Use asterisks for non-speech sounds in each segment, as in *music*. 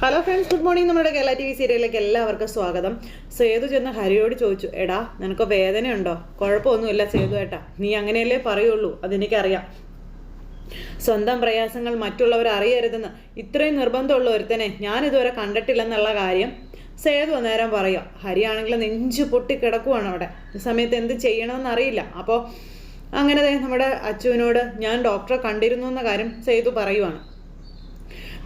Hello friends good morning നമ്മുടെ Kerala T V സീരിയലിലേക്ക് എല്ലാവർക്കും സ്വാഗതം. സേതു ചെന്ന് ഹരിയോട് ചോദിച്ചു എടാ നിനക്ക് വേദനയുണ്ടോ? കുഴപ്പമൊന്നുമില്ല സേതു ഏട്ടാ. നീ അങ്ങനെയല്ലേ പറയുള്ളൂ അതെനിക്കറിയാം. സ്വന്തം പ്രയാസങ്ങൾ മറ്റുള്ളവർ അറിയരുതെന്ന്. ഇത്രയും നിർബന്ധമുള്ള ഒരുത്തനെ ഞാൻ ഇതുവരെ കണ്ടിട്ടില്ലെന്നുള്ള കാര്യം സേതു അന്നേരം പറയാം. ഹരിയാണെങ്കിൽ നെഞ്ചു പൊട്ടി കിടക്കുവാണ് അവിടെ. ഈ സമയത്ത് എന്ത് ചെയ്യണമെന്ന് അറിയില്ല. അപ്പോൾ അങ്ങനെ നമ്മുടെ അച്ചുവിനോട് ഞാൻ ഡോക്ടറെ കണ്ടിരുന്നു എന്ന കാര്യം സേതു പറയുവാണ്.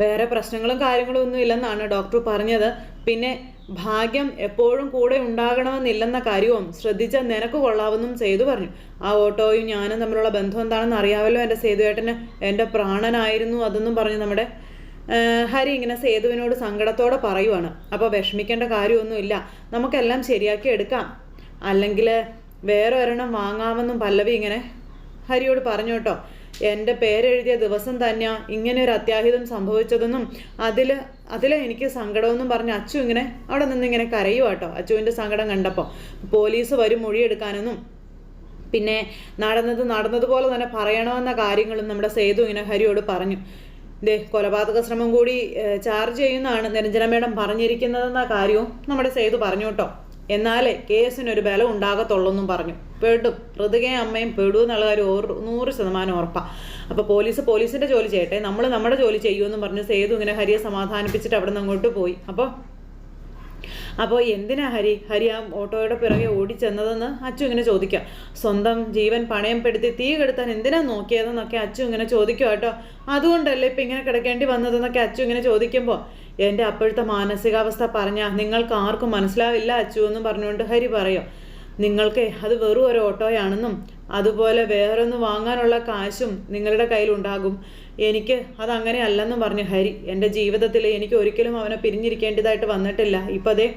വേറെ പ്രശ്നങ്ങളും കാര്യങ്ങളും ഒന്നും ഇല്ലെന്നാണ് ഡോക്ടർ പറഞ്ഞത്. പിന്നെ ഭാഗ്യം എപ്പോഴും കൂടെ ഉണ്ടാകണമെന്നില്ലെന്ന കാര്യവും ശ്രദ്ധിച്ച നിനക്ക് കൊള്ളാവെന്നും സേതു പറഞ്ഞു. ആ ഓട്ടോയും ഞാനും തമ്മിലുള്ള ബന്ധം എന്താണെന്ന് അറിയാമല്ലോ എന്റെ സേതുവേട്ടന്. എന്റെ പ്രാണനായിരുന്നു അതെന്നും പറഞ്ഞു നമ്മുടെ ഹരി ഇങ്ങനെ സേതുവിനോട് സങ്കടത്തോടെ പറയുവാണ്. അപ്പോൾ വിഷമിക്കേണ്ട കാര്യമൊന്നുമില്ല. നമുക്കെല്ലാം ശരിയാക്കി എടുക്കാം. അല്ലെങ്കിൽ വേറെ ഒരെണ്ണം വാങ്ങാമെന്നും പല്ലവി ഇങ്ങനെ ഹരിയോട് പറഞ്ഞു കേട്ടോ. എന്റെ പേരെഴുതിയ ദിവസം തന്നെ ഇങ്ങനെ ഒരു അത്യാഹിതം സംഭവിച്ചതെന്നും അതിൽ അതിൽ എനിക്ക് സങ്കടമെന്നും പറഞ്ഞ് അച്ചു ഇങ്ങനെ അവിടെ നിന്ന് ഇങ്ങനെ കരയുക കേട്ടോ അച്ചുവിന്റെ സങ്കടം കണ്ടപ്പോൾ. പോലീസ് വരും മൊഴിയെടുക്കാനെന്നും പിന്നെ നടന്നത് നടന്നതുപോലെ തന്നെ പറയണമെന്ന കാര്യങ്ങളും നമ്മുടെ സേതു ഇങ്ങനെ ഹരിയോട് പറഞ്ഞു. ദേ കൊലപാതക ശ്രമം കൂടി ചാർജ് ചെയ്യുന്നതാണ് നിരഞ്ജന മേഡം പറഞ്ഞിരിക്കുന്നതെന്ന കാര്യവും നമ്മുടെ സേതു പറഞ്ഞു കേട്ടോ. എന്നാലേ കേസിനൊരു ബലം ഉണ്ടാകത്തുള്ളൂ എന്നും പറഞ്ഞു. പെടും. ഋതുകയും അമ്മയും പെടും എന്നുള്ള കാര്യം ഓർ- നൂറ് ശതമാനം ഉറപ്പാണ് അപ്പോൾ പോലീസ് പോലീസിന്റെ ജോലി ചെയ്യട്ടെ. നമ്മൾ നമ്മുടെ ജോലി ചെയ്യുമെന്നും പറഞ്ഞ് സേതു ഇങ്ങനെ ഹരിയെ സമാധാനിപ്പിച്ചിട്ട് അവിടെ നിന്ന് അങ്ങോട്ട് പോയി. അപ്പോൾ അപ്പോൾ എന്തിനാ ഹരി? ഹരി ആ ഓട്ടോയുടെ പിറകെ ഓടിച്ചെന്നതെന്ന് അച്ചു ഇങ്ങനെ ചോദിക്കാം. സ്വന്തം ജീവൻ പണയം പെടുത്തി തീ കെടുത്താൻ എന്തിനാ നോക്കിയതെന്നൊക്കെ അച്ചു ഇങ്ങനെ ചോദിക്കുക കേട്ടോ. അതുകൊണ്ടല്ലേ ഇപ്പം ഇങ്ങനെ കിടക്കേണ്ടി വന്നതെന്നൊക്കെ അച്ചു ഇങ്ങനെ ചോദിക്കുമ്പോൾ എന്റെ അപ്പോഴത്തെ മാനസികാവസ്ഥ പറഞ്ഞാൽ നിങ്ങൾക്ക് ആർക്കും മനസ്സിലാവില്ല അച്ചു എന്നും പറഞ്ഞുകൊണ്ട് ഹരി പറയും. നിങ്ങൾക്ക് അത് വെറും ഒരു ഓട്ടോയാണെന്നും അതുപോലെ വേറൊന്ന് വാങ്ങാനുള്ള കാശും നിങ്ങളുടെ കയ്യിലുണ്ടാകും. എനിക്ക് അതങ്ങനെ അല്ലെന്നും പറഞ്ഞു ഹരി. എന്റെ ജീവിതത്തിൽ എനിക്ക് ഒരിക്കലും അവനെ പിരിഞ്ഞിരിക്കേണ്ടതായിട്ട് വന്നിട്ടില്ല. ഇപ്പം അതേ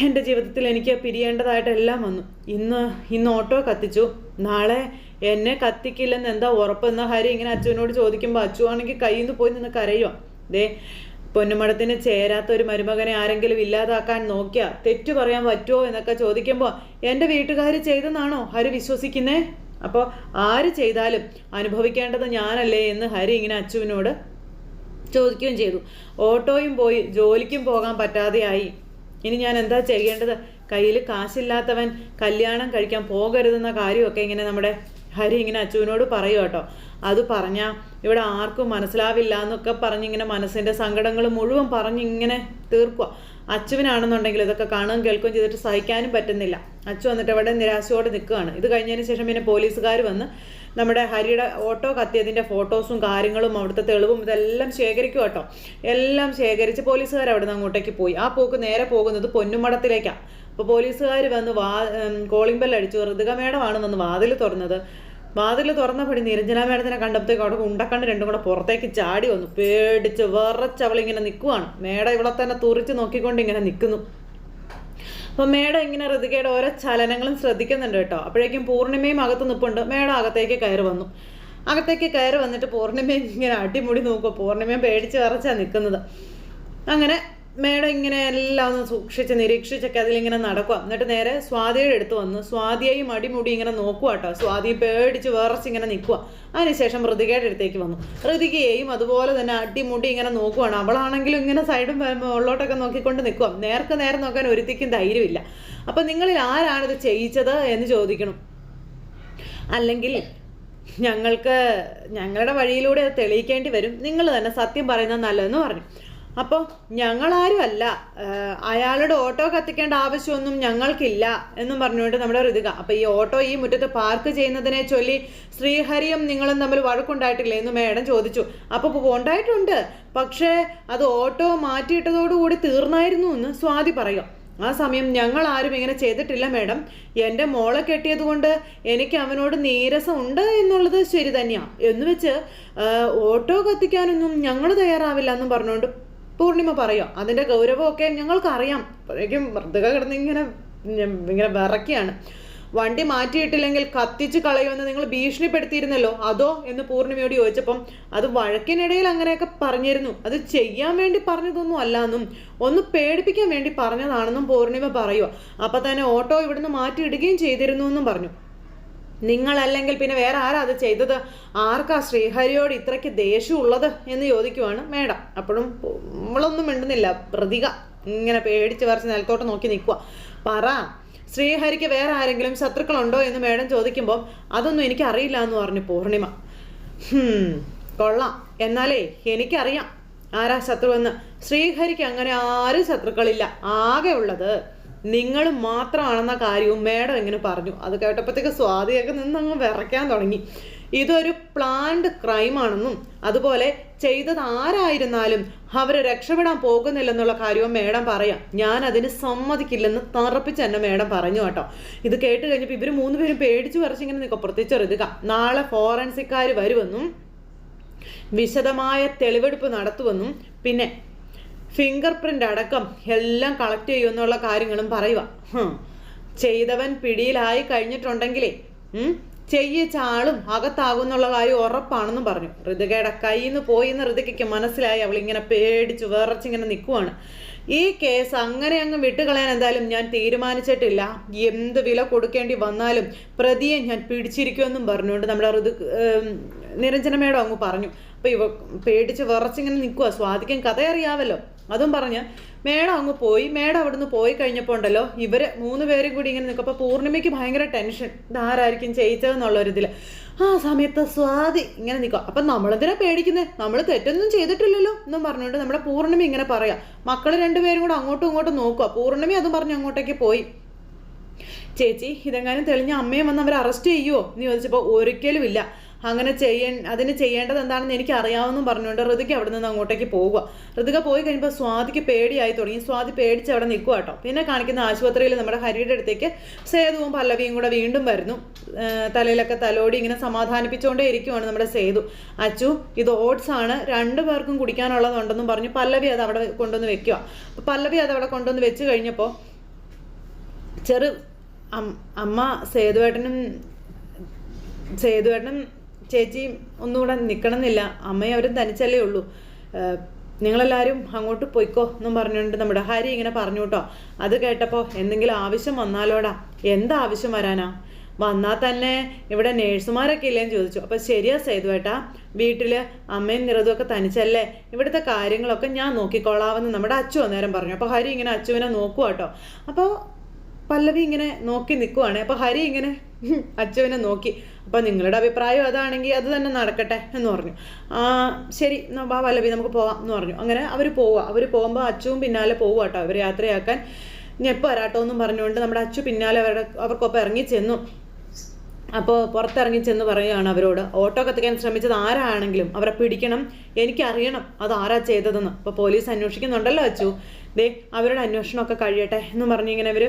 എന്റെ ജീവിതത്തിൽ എനിക്ക് പിരിയേണ്ടതായിട്ടെല്ലാം വന്നു. ഇന്ന് ഇന്ന് ഓട്ടോ കത്തിച്ചു. നാളെ എന്നെ കത്തിക്കില്ലെന്ന് എന്താ ഉറപ്പെന്ന് ഹരി ഇങ്ങനെ അച്ചുവിനോട് ചോദിക്കുമ്പോൾ അച്ചു ആണെങ്കിൽ കയ്യിൽ നിന്ന് പോയി നിന്ന് കരയുക ദേ പൊന്നുമടത്തിന് ചേരാത്ത ഒരു മരുമകനെ ആരെങ്കിലും ഇല്ലാതാക്കാൻ നോക്കിയ തെറ്റു പറയാൻ പറ്റുമോ എന്നൊക്കെ ചോദിക്കുമ്പോൾ എന്റെ വീട്ടുകാർ ചെയ്തെന്നാണോ ഹരി വിശ്വസിക്കുന്നേ? അപ്പോൾ ആര് ചെയ്താലും അനുഭവിക്കേണ്ടത് ഞാനല്ലേ? എന്ന് ഹരി ഇങ്ങനെ അച്ചുവിനോട് ചോദിക്കുകയും ചെയ്തു. ഓട്ടോയും പോയി ജോലിക്കും പോകാൻ പറ്റാതെയായി. ഇനി ഞാൻ എന്താ ചെയ്യേണ്ടത്? കയ്യിൽ കാശില്ലാത്തവൻ കല്യാണം കഴിക്കാൻ പോകരുതെന്ന കാര്യമൊക്കെ ഇങ്ങനെ നമ്മുടെ ഹരി ഇങ്ങനെ അച്ചുവിനോട് പറയും കേട്ടോ. അത് പറഞ്ഞാൽ ഇവിടെ ആർക്കും മനസ്സിലാവില്ല എന്നൊക്കെ പറഞ്ഞിങ്ങനെ മനസ്സിന്റെ സങ്കടങ്ങൾ മുഴുവൻ പറഞ്ഞിങ്ങനെ തീർക്കുക അച്ചുവിനാണെന്നുണ്ടെങ്കിൽ ഇതൊക്കെ കാണുകയും കേൾക്കുകയും ചെയ്തിട്ട് സഹിക്കാനും പറ്റുന്നില്ല. അച്ചു വന്നിട്ട് അവിടെ നിരാശയോടെ നിൽക്കുകയാണ്. ഇത് കഴിഞ്ഞതിന് ശേഷം പിന്നെ പോലീസുകാർ വന്ന് നമ്മുടെ ഹരിയുടെ ഓട്ടോ കത്തിയതിന്റെ ഫോട്ടോസും കാര്യങ്ങളും അവിടുത്തെ തെളിവും ഇതെല്ലാം ശേഖരിക്കും കേട്ടോ. എല്ലാം ശേഖരിച്ച് പോലീസുകാർ അവിടെ നിന്ന് അങ്ങോട്ടേക്ക് പോയി. ആ പോക്ക് നേരെ പോകുന്നത് പൊന്നുമടത്തിലേക്കാണ് അപ്പോൾ പോലീസുകാർ വന്ന് വാ കോളിംഗ് ബെൽ അടിച്ചു. ഋതുക മേഡമാണ് വന്ന് വാതിൽ തുറന്നത്. വാതിൽ തുറന്നപടി നിരഞ്ജന മേഡത്തിനെ കണ്ടപ്പോഴത്തേക്ക് അവിടെ ഉണ്ടക്കണ്ട് രണ്ടും കൂടെ പുറത്തേക്ക് ചാടി വന്നു. പേടിച്ച് വിറച്ച് അവളിങ്ങനെ നിൽക്കുവാണ് മേഡം ഇവിടെ തന്നെ തുറിച്ച് നോക്കിക്കൊണ്ട് ഇങ്ങനെ നിൽക്കുന്നു അപ്പോൾ മേഡം ഇങ്ങനെ ഋതികയുടെ ഓരോ ചലനങ്ങളും ശ്രദ്ധിക്കുന്നുണ്ട് കേട്ടോ. അപ്പോഴേക്കും പൂർണിമയും അകത്ത് നിൽപ്പുണ്ട് മേഡം അകത്തേക്ക് കയറി വന്നു. അകത്തേക്ക് കയറി വന്നിട്ട് പൂർണിമയും ഇങ്ങനെ അടിമുടി നോക്കുക പൂർണിമയും പേടിച്ച് വിറച്ചാണ് നിൽക്കുന്നത് അങ്ങനെ മേഡം ഇങ്ങനെ എല്ലാം ഒന്ന് സൂക്ഷിച്ച് നിരീക്ഷിച്ചൊക്കെ അതിലിങ്ങനെ നടക്കുക എന്നിട്ട് നേരെ സ്വാതിയുടെ അടുത്ത് വന്ന് സ്വാതിയെയും അടിമുടി ഇങ്ങനെ നോക്കുക കേട്ടോ സ്വാതി പേടിച്ച് വിറച്ച് ഇങ്ങനെ നിൽക്കുക അതിനുശേഷം ഋതികയുടെ അടുത്തേക്ക് വന്നു. ഋതികയെയും അതുപോലെ തന്നെ അടിമുടി ഇങ്ങനെ നോക്കുവാണ്. അവളാണെങ്കിലും ഇങ്ങനെ സൈഡും ഉള്ളോട്ടൊക്കെ നോക്കിക്കൊണ്ട് നിൽക്കുക നേർക്ക് നേരെ നോക്കാൻ ഒരുത്തിക്കും ധൈര്യമില്ല. അപ്പം നിങ്ങളിൽ ആരാണിത് ചെയ്യിച്ചത് എന്ന് ചോദിക്കണം. അല്ലെങ്കിൽ ഞങ്ങൾക്ക് ഞങ്ങളുടെ വഴിയിലൂടെ അത് തെളിയിക്കേണ്ടി വരും. നിങ്ങൾ തന്നെ സത്യം പറയുന്നത് നല്ലതെന്ന് പറഞ്ഞു. അപ്പോൾ ഞങ്ങളാരും അല്ല അയാളുടെ ഓട്ടോ കത്തിക്കേണ്ട ആവശ്യമൊന്നും ഞങ്ങൾക്കില്ല എന്നും പറഞ്ഞുകൊണ്ട് നമ്മുടെ ഋതിക. അപ്പോൾ ഈ ഓട്ടോ ഈ മുറ്റത്ത് പാർക്ക് ചെയ്യുന്നതിനെ ചൊല്ലി ശ്രീഹരിയും നിങ്ങളും തമ്മിൽ വഴക്കുണ്ടായിട്ടില്ലേ എന്ന് മേഡം ചോദിച്ചു. അപ്പോൾ ഉണ്ടായിട്ടുണ്ട്. പക്ഷേ അത് ഓട്ടോ മാറ്റിയിട്ടതോടുകൂടി തീർന്നായിരുന്നു എന്ന് സ്വാതി പറയും. ആ സമയം ഞങ്ങൾ ആരും ഇങ്ങനെ ചെയ്തിട്ടില്ല മേഡം. എന്റെ മോളെ കെട്ടിയത് കൊണ്ട് എനിക്ക് അവനോട് നീരസം ഉണ്ട് എന്നുള്ളത് ശരി തന്നെയാണ് എന്ന് വെച്ച് ഓട്ടോ കത്തിക്കാനൊന്നും ഞങ്ങൾ തയ്യാറാവില്ല എന്നും പറഞ്ഞുകൊണ്ട് പൂർണിമ പറയാം? അതിന്റെ ഗൗരവമൊക്കെ ഞങ്ങൾക്ക് അറിയാം അപ്പോഴേക്കും മൃദുക കിടന്ന് ഇങ്ങനെ ഇങ്ങനെ വിറയ്ക്കുകയാണ്. വണ്ടി മാറ്റിയിട്ടില്ലെങ്കിൽ കത്തിച്ച് കളയുമെന്ന് നിങ്ങൾ ഭീഷണിപ്പെടുത്തിയിരുന്നല്ലോ? അതോ? എന്ന് പൂർണിമയോട് ചോദിച്ചപ്പം അത് വഴക്കിനിടയിൽ അങ്ങനെയൊക്കെ പറഞ്ഞിരുന്നു. അത് ചെയ്യാൻ വേണ്ടി പറഞ്ഞതൊന്നും അല്ല എന്നും ഒന്ന് പേടിപ്പിക്കാൻ വേണ്ടി പറഞ്ഞതാണെന്നും പൂർണിമ പറയുക അപ്പം തന്നെ ഓട്ടോ ഇവിടുന്ന് മാറ്റിയിടുകയും ചെയ്തിരുന്നു എന്നും പറഞ്ഞു. നിങ്ങളല്ലെങ്കിൽ പിന്നെ വേറെ ആരാ അത് ചെയ്തത്? ആർക്കാ ശ്രീഹരിയോട് ഇത്രയ്ക്ക് ദേഷ്യമുള്ളത് എന്ന് ചോദിക്കുവാണ് മേഡം. അപ്പോഴും നമ്മളൊന്നും മിണ്ടുന്നില്ല. പ്രതിക ഇങ്ങനെ പേടിച്ച് വരച്ച് നിലത്തോട്ട് നോക്കി നിൽക്കുക പറ ശ്രീഹരിക്ക് വേറെ ആരെങ്കിലും ശത്രുക്കളുണ്ടോ എന്ന് മേഡം ചോദിക്കുമ്പോൾ അതൊന്നും എനിക്ക് അറിയില്ല എന്ന് പറഞ്ഞു പൂർണിമ. കൊള്ളാം. എന്നാലേ എനിക്കറിയാം ആരാ ശത്രുവെന്ന്. ശ്രീഹരിക്ക് അങ്ങനെ ആരും ശത്രുക്കളില്ല. ആകെ ഉള്ളത് നിങ്ങൾ മാത്രമാണെന്ന കാര്യവും മേഡം ഇങ്ങനെ പറഞ്ഞു. അത് കേട്ടപ്പോഴത്തേക്ക് സ്വാതിയൊക്കെ നിന്ന് അങ്ങ് വിറയ്ക്കാൻ തുടങ്ങി. ഇതൊരു പ്ലാൻഡ് ക്രൈമാണെന്നും അതുപോലെ ചെയ്തത് ആരായിരുന്നാലും അവരെ രക്ഷപ്പെടാൻ പോകുന്നില്ലെന്നുള്ള കാര്യവും മേഡം പറയാം. ഞാൻ അതിന് സമ്മതിക്കില്ലെന്ന് തറപ്പിച്ച് എന്നെ മേഡം പറഞ്ഞു കേട്ടോ. ഇത് കേട്ട് കഴിഞ്ഞപ്പോൾ ഇവർ മൂന്നുപേരും പേടിച്ചു പറിച്ചിങ്ങനെ നിൽക്കും. പ്രത്യേകിച്ച് ഋതുക നാളെ ഫോറൻസിക്കാർ വരുമെന്നും വിശദമായ തെളിവെടുപ്പ് നടത്തുമെന്നും പിന്നെ ഫിംഗർ പ്രിന്റ് അടക്കം എല്ലാം കളക്ട് ചെയ്യുമെന്നുള്ള കാര്യങ്ങളും പറയുക ചെയ്തവൻ പിടിയിലായി കഴിഞ്ഞിട്ടുണ്ടെങ്കിലേ ചെയ്യിച്ച ആളും അകത്താകുന്നുള്ള കാര്യം ഉറപ്പാണെന്നും പറഞ്ഞു. ഋതികയുടെ കയ്യിൽ നിന്ന് പോയി എന്ന് മനസ്സിലായി. അവൾ ഇങ്ങനെ പേടിച്ചു വിറച്ചിങ്ങനെ നിൽക്കുവാണ് ഈ കേസ് അങ്ങനെ അങ്ങ് വിട്ടുകളയാൻ എന്തായാലും ഞാൻ തീരുമാനിച്ചിട്ടില്ല. എന്ത് വില കൊടുക്കേണ്ടി വന്നാലും പ്രതിയെ ഞാൻ പിടിച്ചിരിക്കുമെന്നും പറഞ്ഞുകൊണ്ട് നമ്മുടെ ഋതു നിരഞ്ജനമേടം അങ്ങ് പറഞ്ഞു. അപ്പോൾ ഇവ പേടിച്ച് വിറച്ചിങ്ങനെ നിൽക്കുക സ്വാധികം കഥ അറിയാമല്ലോ അതും പറഞ്ഞ് മേഡം അങ്ങ് പോയി. മേഡം അവിടുന്ന് പോയി കഴിഞ്ഞപ്പോൾ ഉണ്ടല്ലോ ഇവർ മൂന്ന് പേരും കൂടി ഇങ്ങനെ നിൽക്കും അപ്പോൾ പൂർണിമയ്ക്ക് ഭയങ്കര ടെൻഷൻ. ഇതാരായിരിക്കും ചെയ്യിച്ചതെന്നുള്ള ഒരു ഇതിൽ ആ സമയത്ത് സ്വാതി ഇങ്ങനെ നിൽക്കുക അപ്പം നമ്മളെന്തിനാ പേടിക്കുന്നത് നമ്മൾ തെറ്റൊന്നും ചെയ്തിട്ടില്ലല്ലോ എന്നും പറഞ്ഞുകൊണ്ട് നമ്മുടെ പൂർണിമ ഇങ്ങനെ പറയാം. മക്കൾ രണ്ടുപേരും കൂടെ അങ്ങോട്ടും ഇങ്ങോട്ടും നോക്കുക പൂർണിമ അതും പറഞ്ഞ് അങ്ങോട്ടേക്ക് പോയി. ചേച്ചി ഇതെങ്ങാനും തെളിഞ്ഞ അമ്മയും വന്ന് അവരെ അറസ്റ്റ് ചെയ്യുമോ എന്ന് ചോദിച്ചപ്പോൾ ഒരിക്കലും ഇല്ല. അങ്ങനെ ചെയ്യ അതിന് ചെയ്യേണ്ടത് എന്താണെന്ന് എനിക്ക് അറിയാമെന്നും പറഞ്ഞുകൊണ്ട് ഋതുക്ക് അവിടെ നിന്ന് അങ്ങോട്ടേക്ക് പോവുക. ഋതുക പോയി കഴിയുമ്പോൾ സ്വാതിക്ക് പേടിയായി തുടങ്ങി. സ്വാതി പേടിച്ച് അവിടെ നിൽക്കുക കേട്ടോ പിന്നെ കാണിക്കുന്ന ആശുപത്രിയിൽ നമ്മുടെ ഹരിയുടെ അടുത്തേക്ക് സേതുവും പല്ലവിയും കൂടെ വീണ്ടും വരുന്നു. തലയിലൊക്കെ തലോടി ഇങ്ങനെ സമാധാനിപ്പിച്ചുകൊണ്ടേ ഇരിക്കുവാണ് നമ്മുടെ സേതു. അച്ചു ഇത് ഓട്സ് ആണ്. രണ്ടു പേർക്കും കുടിക്കാനുള്ളതുണ്ടെന്നും പറഞ്ഞു പല്ലവി അത് അവിടെ കൊണ്ടുവന്ന് വെക്കുക പല്ലവി അത് അവിടെ കൊണ്ടുവന്ന് വെച്ച് കഴിഞ്ഞപ്പോൾ ചെറു അമ്മ സേതുവേട്ടനും സേതുവേട്ടനും ചേച്ചിയും ഒന്നുകൂടെ നിൽക്കണമെന്നില്ല അമ്മയും അവരും തനിച്ചല്ലേ ഉള്ളൂ. നിങ്ങളെല്ലാവരും അങ്ങോട്ട് പോയിക്കോ എന്നും പറഞ്ഞുകൊണ്ട് നമ്മുടെ ഹരി ഇങ്ങനെ പറഞ്ഞു കേട്ടോ. അത് കേട്ടപ്പോൾ എന്തെങ്കിലും ആവശ്യം വന്നാലോടാ. എന്താവശ്യം വരാനാ? വന്നാൽ തന്നെ ഇവിടെ നേഴ്സുമാരൊക്കെ ഇല്ലേന്ന് ചോദിച്ചു. അപ്പോൾ ശരിയാ സേതുവേട്ടാ വീട്ടിൽ അമ്മയും നിറതും ഒക്കെ തനിച്ചല്ലേ? ഇവിടുത്തെ കാര്യങ്ങളൊക്കെ ഞാൻ നോക്കിക്കോളാമെന്ന് നമ്മുടെ അച്ചു അന്നേരം പറഞ്ഞു. അപ്പോൾ ഹരി ഇങ്ങനെ അച്ചുവിനെ നോക്കുക കേട്ടോ. അപ്പോൾ പല്ലവി ഇങ്ങനെ നോക്കി നിൽക്കുവാണ് അപ്പോൾ ഹരി ഇങ്ങനെ *laughs* അച്ചുവിനെ നോക്കി. അപ്പോൾ നിങ്ങളുടെ അഭിപ്രായം അതാണെങ്കിൽ അത് തന്നെ നടക്കട്ടെ എന്ന് പറഞ്ഞു. ആ ശരി വാ പല്ലവി നമുക്ക് പോവാം എന്ന് പറഞ്ഞു. അങ്ങനെ അവർ പോവുക അവർ പോകുമ്പോൾ അച്ചുവും പിന്നാലെ പോവുക കേട്ടോ അവർ യാത്രയാക്കാൻ ഞെപ്പ് വരാട്ടോ എന്നും പറഞ്ഞുകൊണ്ട് നമ്മുടെ അച്ചു പിന്നാലെ അവരുടെ അവർക്കൊപ്പം ഇറങ്ങി ചെന്നു. അപ്പോൾ പുറത്തിറങ്ങി ചെന്ന് പറയുകയാണ് അവരോട്. ഓട്ടോ കത്തിക്കാൻ ശ്രമിച്ചത് ആരാണെങ്കിലും അവരെ പിടിക്കണം. എനിക്കറിയണം അത് ആരാ ചെയ്തതെന്ന്. അപ്പോൾ പോലീസ് അന്വേഷിക്കുന്നുണ്ടല്ലോ അച്ചു. ദേ അവരുടെ അന്വേഷണമൊക്കെ കഴിയട്ടെ എന്ന് പറഞ്ഞിങ്ങനെ അവർ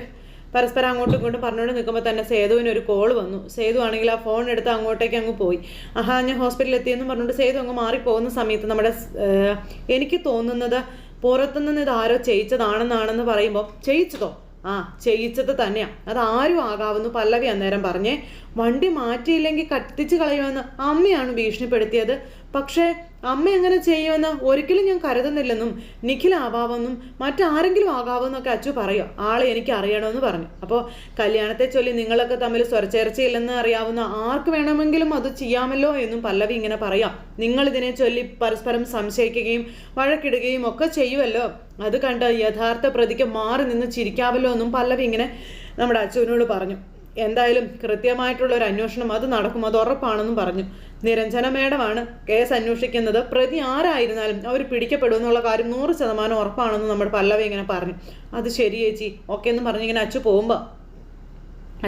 പരസ്പരം അങ്ങോട്ടും ഇങ്ങോട്ടും പറഞ്ഞുകൊണ്ട് നിൽക്കുമ്പോൾ തന്നെ സേതുവിന് ഒരു കോൾ വന്നു. സേതു ആണെങ്കിൽ ആ ഫോൺ എടുത്ത് അങ്ങോട്ടേക്ക് അങ്ങ് പോയി. ആഹാ ഞാൻ ഹോസ്പിറ്റലിൽ എത്തിയെന്ന് പറഞ്ഞുകൊണ്ട് സേതു അങ്ങ് മാറിപ്പോകുന്ന സമയത്ത് നമ്മുടെ എനിക്ക് തോന്നുന്നത് പുറത്തുനിന്ന് ഇത് ആരോ ചെയ്യിച്ചതാണെന്നാണെന്ന് പറയുമ്പോൾ ചെയ്യിച്ചതോ? ആ ചെയ്യിച്ചത് തന്നെയാ. അത് ആരും ആകാവുന്നു പല്ലവി അന്നേരം പറഞ്ഞേ വണ്ടി മാറ്റിയില്ലെങ്കിൽ കത്തിച്ച് കളയുമെന്ന് അമ്മയാണ് ഭീഷണിപ്പെടുത്തിയത്. പക്ഷേ അമ്മ എങ്ങനെ ചെയ്യുമെന്ന് ഒരിക്കലും ഞാൻ കരുതുന്നില്ലെന്നും നിഖിലാവാമെന്നും മറ്റാരെങ്കിലും ആകാവെന്നൊക്കെ അച്ചു പറയുക ആളെ എനിക്ക് അറിയണമെന്ന് പറഞ്ഞു. അപ്പോൾ കല്യാണത്തെ ചൊല്ലി നിങ്ങളൊക്കെ തമ്മിൽ സ്വരച്ചേർച്ചയില്ലെന്ന് അറിയാവുന്ന ആർക്ക് വേണമെങ്കിലും അത് ചെയ്യാമല്ലോ എന്നും പല്ലവി ഇങ്ങനെ പറയാം. നിങ്ങളിതിനെ ചൊല്ലി പരസ്പരം സംശയിക്കുകയും വഴക്കിടുകയും ഒക്കെ ചെയ്യുമല്ലോ അത് കണ്ട് യഥാർത്ഥ പ്രതിക്ക് മാറി നിന്ന് ചിരിക്കാമല്ലോ എന്നും പല്ലവി ഇങ്ങനെ നമ്മുടെ അച്ഛനോട് പറഞ്ഞു. എന്തായാലും കൃത്യമായിട്ടുള്ള ഒരു അന്വേഷണം അത് നടക്കും അത് ഉറപ്പാണെന്നും പറഞ്ഞു. നിരഞ്ജന മേഡമാണ് കേസ് അന്വേഷിക്കുന്നത്. പ്രതി ആരായിരുന്നാലും അവർ പിടിക്കപ്പെടുമെന്നുള്ള കാര്യം നൂറ് ശതമാനം ഉറപ്പാണെന്ന് നമ്മുടെ പല്ലവി ഇങ്ങനെ പറഞ്ഞു. അത് ശരി ചേച്ചി ഓക്കെ എന്ന് പറഞ്ഞിങ്ങനെ അച്ചു പോകുമ്പോൾ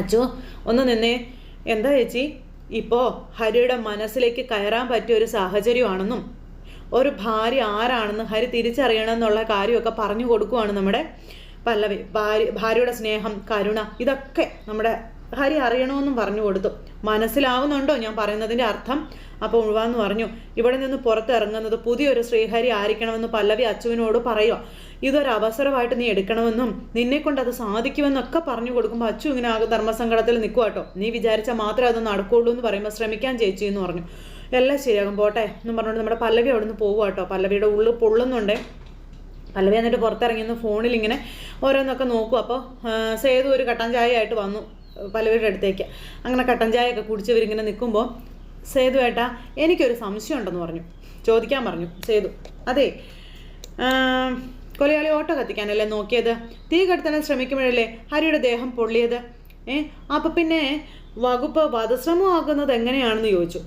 അച്ചു ഒന്ന് നിന്നേ എന്താ ചേച്ചി? ഇപ്പോൾ ഹരിയുടെ മനസ്സിലേക്ക് കയറാൻ പറ്റിയ ഒരു സാഹചര്യമാണെന്നും ഒരു ഭാര്യ ആരാണെന്ന് ഹരി തിരിച്ചറിയണം എന്നുള്ള കാര്യമൊക്കെ പറഞ്ഞു കൊടുക്കുവാണ് നമ്മുടെ പല്ലവി. ഭാര്യ ഭാര്യയുടെ സ്നേഹം കരുണ ഇതൊക്കെ നമ്മുടെ ഹരി അറിയണമെന്നും പറഞ്ഞു കൊടുത്തു. മനസ്സിലാവുന്നുണ്ടോ? ഞാൻ പറയുന്നതിന്റെ അർത്ഥം അപ്പോൾ ഉഴുവാന്ന് പറഞ്ഞു. ഇവിടെ നിന്ന് പുറത്തിറങ്ങുന്നത് പുതിയൊരു ശ്രീഹരി ആയിരിക്കണമെന്ന് പല്ലവി അച്ചുവിനോട് പറയുക ഇതൊരു അവസരമായിട്ട് നീ എടുക്കണമെന്നും നിന്നെക്കൊണ്ട് അത് സാധിക്കുമെന്നൊക്കെ പറഞ്ഞു കൊടുക്കുമ്പോൾ അച്ചു ഇങ്ങനെ ആകെ ധർമ്മസങ്കടത്തിൽ നിൽക്കുക കേട്ടോ. നീ വിചാരിച്ചാൽ മാത്രമേ അത് നടക്കുള്ളൂ എന്ന് പറയുമ്പോൾ ശ്രമിക്കാൻ ചേച്ചി എന്ന് പറഞ്ഞു. എല്ലാം ശരിയാകും. പോട്ടെ എന്നും പറഞ്ഞുകൊണ്ട് നമ്മുടെ പല്ലവി അവിടെ നിന്ന് പോകുക കേട്ടോ പല്ലവിയുടെ ഉള്ളിൽ പൊള്ളുന്നുണ്ട്. പല്ലവി എന്നിട്ട് പുറത്തിറങ്ങി ഫോണിൽ ഇങ്ങനെ ഓരോന്നൊക്കെ നോക്കും. അപ്പോൾ സേതു ഒരു കട്ടൻ ചായ ആയിട്ട് വന്നു പല്ലവിയുടെ അടുത്തേക്ക്. അങ്ങനെ കട്ടൻ ചായയൊക്കെ കുടിച്ചവരിങ്ങനെ നിൽക്കുമ്പോൾ സേതു ഏട്ടാ എനിക്കൊരു സംശയം ഉണ്ടെന്ന് പറഞ്ഞു. ചോദിക്കാൻ പറഞ്ഞു സേതു. അതെ കൊലയാളി ഓട്ടോ കത്തിക്കാനല്ലേ നോക്കിയത്? തീ കടത്താൻ ശ്രമിക്കുമ്പോഴല്ലേ ഹരിയുടെ ദേഹം പൊള്ളിയത്? ഏ അപ്പം പിന്നെ വകുപ്പ് വധശ്രമമാകുന്നത് എങ്ങനെയാണെന്ന് ചോദിച്ചു.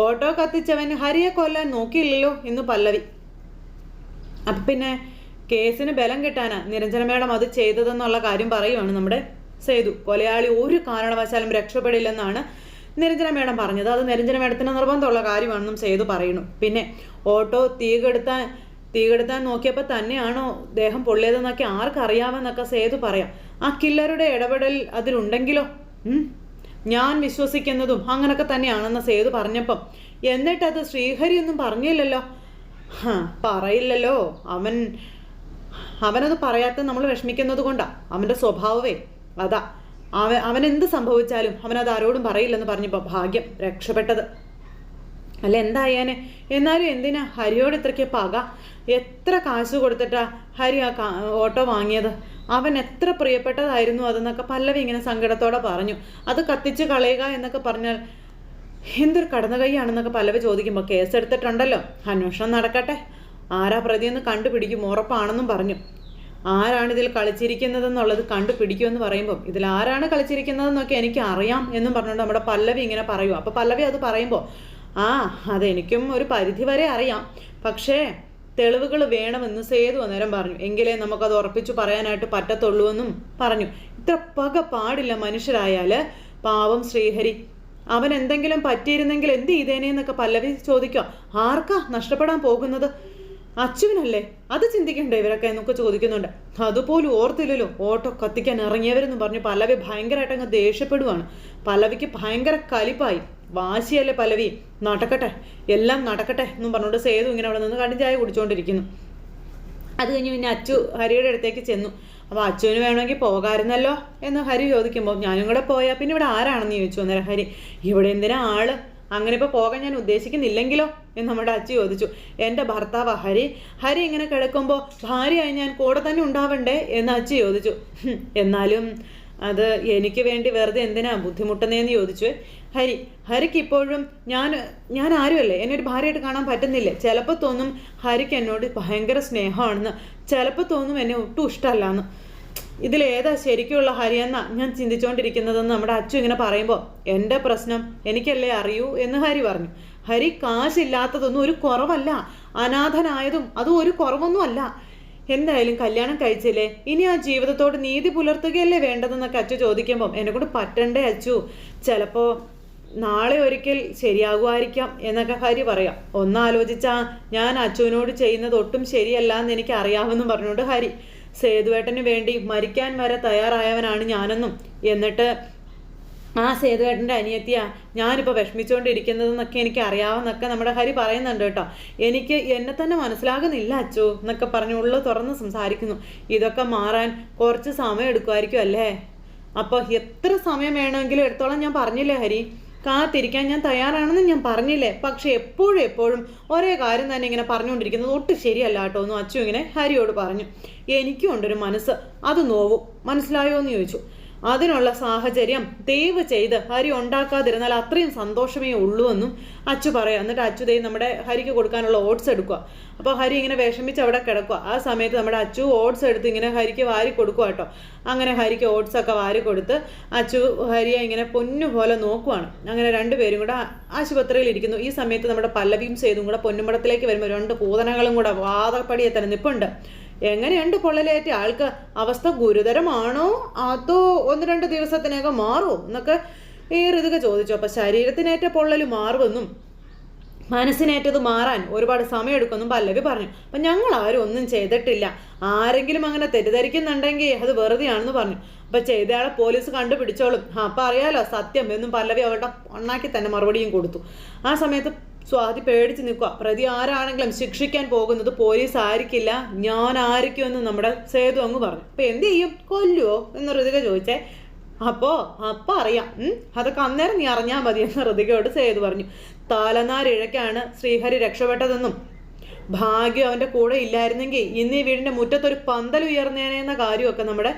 ഓട്ടോ കത്തിച്ചവൻ ഹരിയെ കൊല്ലാൻ നോക്കിയില്ലല്ലോ എന്ന് പല്ലവി. അപ്പം പിന്നെ കേസിന് ബലം കിട്ടാനാ നിരഞ്ജന മേഡം അത് ചെയ്തതെന്നുള്ള കാര്യം പറയുവാണ് നമ്മുടെ സേതു. കൊലയാളി ഒരു കാരണവശാലും രക്ഷപ്പെടില്ലെന്നാണ് നിരഞ്ജന മേഡം പറഞ്ഞത്. അത് നിരഞ്ജന മേഡത്തിന് നിർബന്ധമുള്ള കാര്യമാണെന്നും സേതു പറയുന്നു. പിന്നെ ഓട്ടോ തീ കെടുത്താൻ തീ കെടുത്താൻ നോക്കിയപ്പോൾ തന്നെയാണോ ദേഹം പൊള്ളിയതെന്നൊക്കെ ആർക്കറിയാമെന്നൊക്കെ സേതു പറയാം. ആ കില്ലറുടെ ഇടപെടൽ അതിലുണ്ടെങ്കിലോ? ഞാൻ വിശ്വസിക്കുന്നതും അങ്ങനൊക്കെ തന്നെയാണെന്ന് സേതു പറഞ്ഞപ്പം. അത് ശ്രീഹരി ഒന്നും പറഞ്ഞില്ലല്ലോ. പറയില്ലല്ലോ. അവൻ അവനത് പറയാത്ത നമ്മൾ വിഷമിക്കുന്നത് കൊണ്ടാ. അവന്റെ സ്വഭാവമേ അതാ. അവൻ എന്ത് സംഭവിച്ചാലും അവനത് ആരോടും പറയില്ലെന്ന് പറഞ്ഞപ്പോൾ ഭാഗ്യം രക്ഷപ്പെട്ടത്. അല്ല എന്തായാനെ എന്നാലും എന്തിനാ ഹരിയോട് ഇത്രയ്ക്ക് പക? എത്ര കാശ് കൊടുത്തിട്ടാ ഹരി ആ ഓട്ടോ വാങ്ങിയത്? അവൻ എത്ര പ്രിയപ്പെട്ടതായിരുന്നു അതെന്നൊക്കെ പല്ലവി ഇങ്ങനെ സങ്കടത്തോടെ പറഞ്ഞു. അത് കത്തിച്ച് കളയുക എന്നൊക്കെ പറഞ്ഞാൽ എന്തൊരു കടന്ന കൈയാണെന്നൊക്കെ പല്ലവി ചോദിക്കുമ്പോൾ കേസെടുത്തിട്ടുണ്ടല്ലോ. അന്വേഷണം നടക്കട്ടെ. ആരാ പ്രതിയെന്ന് കണ്ടുപിടിക്കും ഉറപ്പാണെന്നും പറഞ്ഞു. ആരാണ് ഇതിൽ കളിച്ചിരിക്കുന്നതെന്നുള്ളത് കണ്ടുപിടിക്കുമെന്ന് പറയുമ്പോൾ ഇതിൽ ആരാണ് കളിച്ചിരിക്കുന്നതെന്നൊക്കെ എനിക്ക് അറിയാം എന്നും പറഞ്ഞുകൊണ്ട് നമ്മുടെ പല്ലവി ഇങ്ങനെ പറയുക അപ്പോൾ പല്ലവി അത് പറയുമ്പോൾ ആ അതെനിക്കും ഒരു പരിധി വരെ അറിയാം. പക്ഷേ തെളിവുകൾ വേണമെന്ന് സേതു അന്നേരം പറഞ്ഞു. എങ്കിലേ നമുക്കത് ഉറപ്പിച്ചു പറയാനായിട്ട് പറ്റത്തുള്ളൂ എന്നും പറഞ്ഞു. ഇത്ര പക പാടില്ല മനുഷ്യരായാൽ പാവം ശ്രീഹരി. അവൻ എന്തെങ്കിലും പറ്റിയിരുന്നെങ്കിൽ എന്ത് ചെയ്തേനെ എന്നൊക്കെ പല്ലവി ചോദിക്കുക. ആർക്കാ നഷ്ടപ്പെടാൻ പോകുന്നത്? അച്ചുവിനല്ലേ അത് ചിന്തിക്കണ്ടേ ഇവരൊക്കെ എന്നൊക്കെ ചോദിക്കുന്നുണ്ട്. അതുപോലും ഓർത്തില്ലല്ലോ. ഓട്ടോ കത്തിക്കാൻ ഇറങ്ങിയവരെന്ന് പറഞ്ഞ് പല്ലവി ഭയങ്കരമായിട്ട് അങ്ങ് ദേഷ്യപ്പെടുവാണ്. പല്ലവിക്ക് ഭയങ്കര കലിപ്പായി. വാശിയല്ലേ പലവി നടക്കട്ടെ എല്ലാം നടക്കട്ടെ എന്നും പറഞ്ഞുകൊണ്ട് സേതു ഇങ്ങനെ അവിടെ നിന്ന് കടും ചായ കുടിച്ചുകൊണ്ടിരിക്കുന്നു അത് കഴിഞ്ഞ് പിന്നെ അച്ചു ഹരിയുടെ അടുത്തേക്ക് ചെന്നു. അപ്പോൾ അച്ചുവിന് വേണമെങ്കിൽ പോകാമായിരുന്നല്ലോ എന്ന് ഹരി ചോദിക്കുമ്പോൾ ഞാനും കൂടെ പോയാൽ പിന്നെ ഇവിടെ ആരാണെന്ന് ചോദിച്ചു? അന്നേരം ഹരി ഇവിടെ എന്തിനാ ആൾ? അങ്ങനെ ഇപ്പോൾ പോകാൻ ഞാൻ ഉദ്ദേശിക്കുന്നില്ലെങ്കിലോ? എന്ന് നമ്മുടെ അച്ചു ചോദിച്ചു. എന്റെ ഭർത്താവാ ഹരി. ഹരി ഇങ്ങനെ കിടക്കുമ്പോൾ ഭാര്യയായി ഞാൻ കൂടെ തന്നെ ഉണ്ടാവണ്ടേ? എന്ന് അച്ചു ചോദിച്ചു. എന്നാലും അത് എനിക്ക് വേണ്ടി വെറുതെ എന്തിനാ ബുദ്ധിമുട്ടുന്നതെന്ന് ചോദിച്ചു. ഹരി ഹരിക്ക് ഇപ്പോഴും ഞാൻ ഞാൻ ആരുമല്ലേ? എന്നെ ഒരു ഭാര്യയായിട്ട് കാണാൻ പറ്റുന്നില്ലേ? ചിലപ്പോൾ തോന്നും ഹരിക്ക് എന്നോട് ഭയങ്കര സ്നേഹമാണെന്ന്. ചിലപ്പോൾ തോന്നും എന്നെ ഒട്ടും ഇഷ്ടമല്ല എന്ന് ഇതിലേതാ ശരിക്കുള്ള ഹരിയെന്നാ ഞാൻ ചിന്തിച്ചുകൊണ്ടിരിക്കുന്നതെന്ന് നമ്മുടെ അച്ചു ഇങ്ങനെ പറയുമ്പോൾ എന്റെ പ്രശ്നം എനിക്കല്ലേ അറിയൂ? എന്ന് ഹരി പറഞ്ഞു. ഹരി കാശില്ലാത്തതൊന്നും ഒരു കുറവല്ല. അനാഥനായതും അതും ഒരു കുറവൊന്നും അല്ല എന്തായാലും കല്യാണം കഴിച്ചില്ലേ? ഇനി ആ ജീവിതത്തോട് നീതി പുലർത്തുകയല്ലേ വേണ്ടതെന്നൊക്കെ അച്ചു ചോദിക്കുമ്പം എന്നെ കൊണ്ട് പറ്റണ്ടേ അച്ചു. ചിലപ്പോൾ നാളെ ഒരിക്കൽ ശരിയാകുമായിരിക്കാം എന്നൊക്കെ ഹരി പറയാം. ഒന്നാലോചിച്ചാ ഞാൻ അച്ചുവിനോട് ചെയ്യുന്നത് ഒട്ടും ശരിയല്ല എന്ന് എനിക്ക് അറിയാമെന്നും പറഞ്ഞുകൊണ്ട് ഹരി സേതുവേട്ടന് വേണ്ടി മരിക്കാൻ വരെ തയ്യാറായവനാണ് ഞാനെന്നും. എന്നിട്ട് ആ സേതുവേട്ടന്റെ അനിയത്തിയാ. ഞാനിപ്പോൾ വിഷമിച്ചുകൊണ്ടിരിക്കുന്നതെന്നൊക്കെ എനിക്ക് അറിയാവുന്നൊക്കെ നമ്മുടെ ഹരി പറയുന്നുണ്ട് കേട്ടോ. എനിക്ക് എന്നെ തന്നെ മനസ്സിലാകുന്നില്ല അച്ചു എന്നൊക്കെ പറഞ്ഞു ഉള്ളു തുറന്ന് സംസാരിക്കുന്നു. ഇതൊക്കെ മാറാൻ കുറച്ച് സമയം എടുക്കുമായിരിക്കും അല്ലേ? അപ്പോൾ എത്ര സമയം വേണമെങ്കിലും എടുത്തോളം ഞാൻ പറഞ്ഞില്ലേ ഹരി? കാത്തിരിക്കാൻ ഞാൻ തയ്യാറാണെന്ന് ഞാൻ പറഞ്ഞില്ലേ? പക്ഷെ എപ്പോഴും എപ്പോഴും ഒരേ കാര്യം തന്നെ ഇങ്ങനെ പറഞ്ഞുകൊണ്ടിരിക്കുന്നത് ഒട്ടും ശരിയല്ല കേട്ടോ എന്ന് അച്ചു ഇങ്ങനെ ഹരിയോട് പറഞ്ഞു. എനിക്കും ഉണ്ടൊരു മനസ്സ്. അത് നോവും. മനസ്സിലായോ എന്ന് ചോദിച്ചു. അതിനുള്ള സാഹചര്യം ദയവ് ചെയ്ത് ഹരി ഉണ്ടാക്കാതിരുന്നാൽ അത്രയും സന്തോഷമേ ഉള്ളൂ എന്നും അച്ചു പറയാം. എന്നിട്ട് അച്ചു ദൈവം നമ്മുടെ ഹരിക്ക് കൊടുക്കാനുള്ള ഓട്സ് എടുക്കുക അപ്പോൾ ഹരി ഇങ്ങനെ വിഷമിച്ച് അവിടെ കിടക്കുക ആ സമയത്ത് നമ്മുടെ അച്ചു ഓട്സ് എടുത്ത് ഇങ്ങനെ ഹരിക്ക് വാരി കൊടുക്കുക കേട്ടോ. അങ്ങനെ ഹരിക്ക് ഓട്സൊക്കെ വാരി കൊടുത്ത് അച്ചു ഹരിയെ ഇങ്ങനെ പൊന്നു പോലെ നോക്കുവാണ്. അങ്ങനെ രണ്ടുപേരും കൂടെ ആശുപത്രിയിൽ ഇരിക്കുന്നു. ഈ സമയത്ത് നമ്മുടെ പല്ലവിയും സേതും കൂടെ പൊന്നുമടത്തിലേക്ക് വരുമ്പോൾ രണ്ട് പൂതനകളും കൂടെ വാതപ്പടിയെ തന്നെ നിൽപ്പുണ്ട് എങ്ങനെയുണ്ട് പൊള്ളലേറ്റ? ആൾക്ക് അവസ്ഥ ഗുരുതരമാണോ? അതോ ഒന്ന് രണ്ട് ദിവസത്തിനകം മാറുമോ? എന്നൊക്കെ ഈ ഋതുക ചോദിച്ചു. അപ്പം ശരീരത്തിനേറ്റ പൊള്ളൽ മാറുമെന്നും മനസ്സിനേറ്റത് മാറാൻ ഒരുപാട് സമയമെടുക്കുമെന്നും പല്ലവി പറഞ്ഞു. അപ്പം ഞങ്ങൾ ആരും ഒന്നും ചെയ്തിട്ടില്ല. ആരെങ്കിലും അങ്ങനെ തെറ്റിദ്ധരിക്കുന്നുണ്ടെങ്കിൽ അത് വെറുതെയാണെന്ന് പറഞ്ഞു. അപ്പം ചെയ്തയാളെ പോലീസ് കണ്ടുപിടിച്ചോളും. അപ്പം അറിയാലോ സത്യം എന്നും പല്ലവി അവരുടെ ഒണ്ണാക്കി തന്നെ മറുപടിയും കൊടുത്തു. ആ സമയത്ത് സ്വാതി പേടിച്ച് നിൽക്കുക പ്രതി ആരാണെങ്കിലും ശിക്ഷിക്കാൻ പോകുന്നത് പോലീസ് ആയിരിക്കില്ല ഞാൻ ആയിരിക്കും എന്ന് നമ്മുടെ സേതു അങ്ങ് പറഞ്ഞു. അപ്പം എന്ത് ചെയ്യും? കൊല്ലുവോ? എന്ന് ഋതിക ചോദിച്ചേ. അപ്പോൾ അപ്പം അറിയാം. അതൊക്കെ അന്നേരം നീ അറിഞ്ഞാൽ മതി എന്ന് ഋതികയോട് സേതു പറഞ്ഞു. താലനാരിഴക്കാണ് ശ്രീഹരി രക്ഷപ്പെട്ടതെന്നും ഭാഗ്യം അവന്റെ കൂടെ ഇല്ലായിരുന്നെങ്കിൽ ഇന്ന് ഈ വീടിന്റെ മുറ്റത്തൊരു പന്തൽ ഉയർന്നേനെ എന്ന കാര്യമൊക്കെ നമ്മുടെ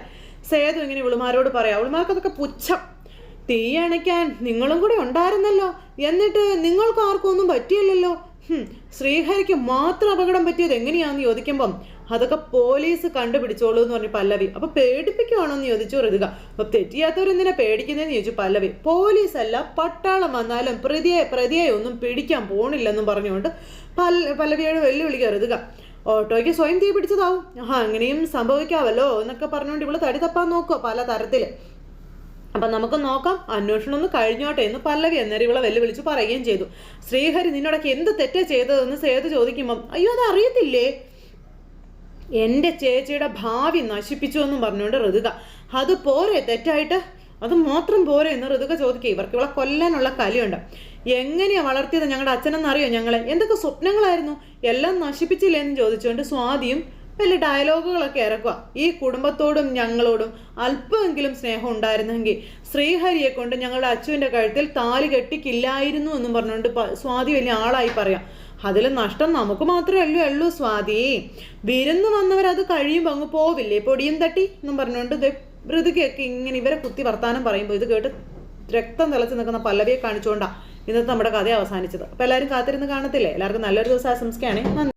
സേതു ഇങ്ങനെ ഉളുമാരോട് പറയാം. അവളുമാർക്ക് അതൊക്കെ പുച്ഛം. തീ അണയ്ക്കാൻ നിങ്ങളും കൂടെ ഉണ്ടായിരുന്നല്ലോ. എന്നിട്ട് നിങ്ങൾക്ക് ആർക്കും ഒന്നും പറ്റിയില്ലല്ലോ. ശ്രീഹരിക്ക് മാത്രം അപകടം പറ്റിയത് എങ്ങനെയാണെന്ന് ചോദിക്കുമ്പം അതൊക്കെ പോലീസ് കണ്ടുപിടിച്ചോളൂ എന്ന് പറഞ്ഞു പല്ലവി. അപ്പൊ പേടിപ്പിക്കുവാണോ എന്ന് ചോദിച്ചു ഋതുക. അപ്പൊ തെറ്റിയാത്തവരെന്തിനാ പേടിക്കുന്നതെന്ന് ചോദിച്ചു പല്ലവി. പോലീസ് അല്ല പട്ടാളം വന്നാലും പ്രതിയെ പ്രതിയെ ഒന്നും പിടിക്കാൻ പോണില്ലെന്നും പറഞ്ഞുകൊണ്ട് പല്ല പല്ലവിയോട് വെല്ലുവിളിക്കുക ഋതുക. ഓട്ടോയ്ക്ക് സ്വയം തീ പിടിച്ചതാവും. ആ അങ്ങനെയും സംഭവിക്കാവല്ലോ എന്നൊക്കെ പറഞ്ഞുകൊണ്ട് ഇവൾ തടി തപ്പാൻ നോക്കുക പല തരത്തിൽ അപ്പൊ നമുക്ക് നോക്കാം. അന്വേഷണം ഒന്ന് കഴിഞ്ഞോട്ടെ എന്ന് പല്ലവി അന്നേരം ഇവളെ വെല്ലുവിളിച്ച് പറയുകയും ചെയ്തു. ശ്രീഹരി നിന്നോടൊക്കെ എന്ത് തെറ്റാ ചെയ്തതെന്ന് സേതു ചോദിക്കുമ്പം അയ്യോ അത് അറിയത്തില്ലേ? എന്റെ ചേച്ചിയുടെ ഭാവി നശിപ്പിച്ചു എന്നും പറഞ്ഞുകൊണ്ട് ഋതുക അത് പോരെ തെറ്റായിട്ട്? അത് മാത്രം പോരെ? എന്ന് ഋതുക ചോദിക്കുക. ഇവർക്ക് ഇവളെ കൊല്ലാനുള്ള കലിയുണ്ട്. എങ്ങനെയാ വളർത്തിയത് ഞങ്ങളുടെ അച്ഛനെന്നറിയോ ഞങ്ങളെ? എന്തൊക്കെ സ്വപ്നങ്ങളായിരുന്നു? എല്ലാം നശിപ്പിച്ചില്ലേ എന്ന് ചോദിച്ചുകൊണ്ട് സ്വാതിയും വലിയ ഡയലോഗുകളൊക്കെ ഇറക്കുക. ഈ കുടുംബത്തോടും ഞങ്ങളോടും അല്പമെങ്കിലും സ്നേഹം ഉണ്ടായിരുന്നെങ്കിൽ ശ്രീഹരിയെ കൊണ്ട് ഞങ്ങളുടെ അച്ഛന്റെ കഴുത്തിൽ താലി കെട്ടിക്കില്ലായിരുന്നു എന്നും പറഞ്ഞുകൊണ്ട് സ്വാതി വലിയ ആളായി പറയാം. അതിൽ നഷ്ടം നമുക്ക് മാത്രമല്ലേ ഉള്ളൂ സ്വാതി. വിരുന്ന് വന്നവരത് കഴിയുമ്പോൾ അങ്ങ് പോവില്ലേ? പൊടിയും തട്ടി എന്നും പറഞ്ഞുകൊണ്ട് ഋതുകയൊക്കെ ഇങ്ങനെ ഇവരെ കുത്തി വർത്താനം പറയുമ്പോൾ ഇത് കേട്ട് രക്തം തിളച്ച് നിൽക്കുന്ന പല്ലവിയെ കാണിച്ചുകൊണ്ടാണ് ഇന്നത്തെ നമ്മുടെ കഥ അവസാനിച്ചത്. അപ്പോൾ എല്ലാവരും കാത്തിരുന്ന് കാണത്തില്ലേ? എല്ലാവർക്കും നല്ലൊരു ദിവസം ആശംസിക്കുകയാണെങ്കിൽ നന്ദി.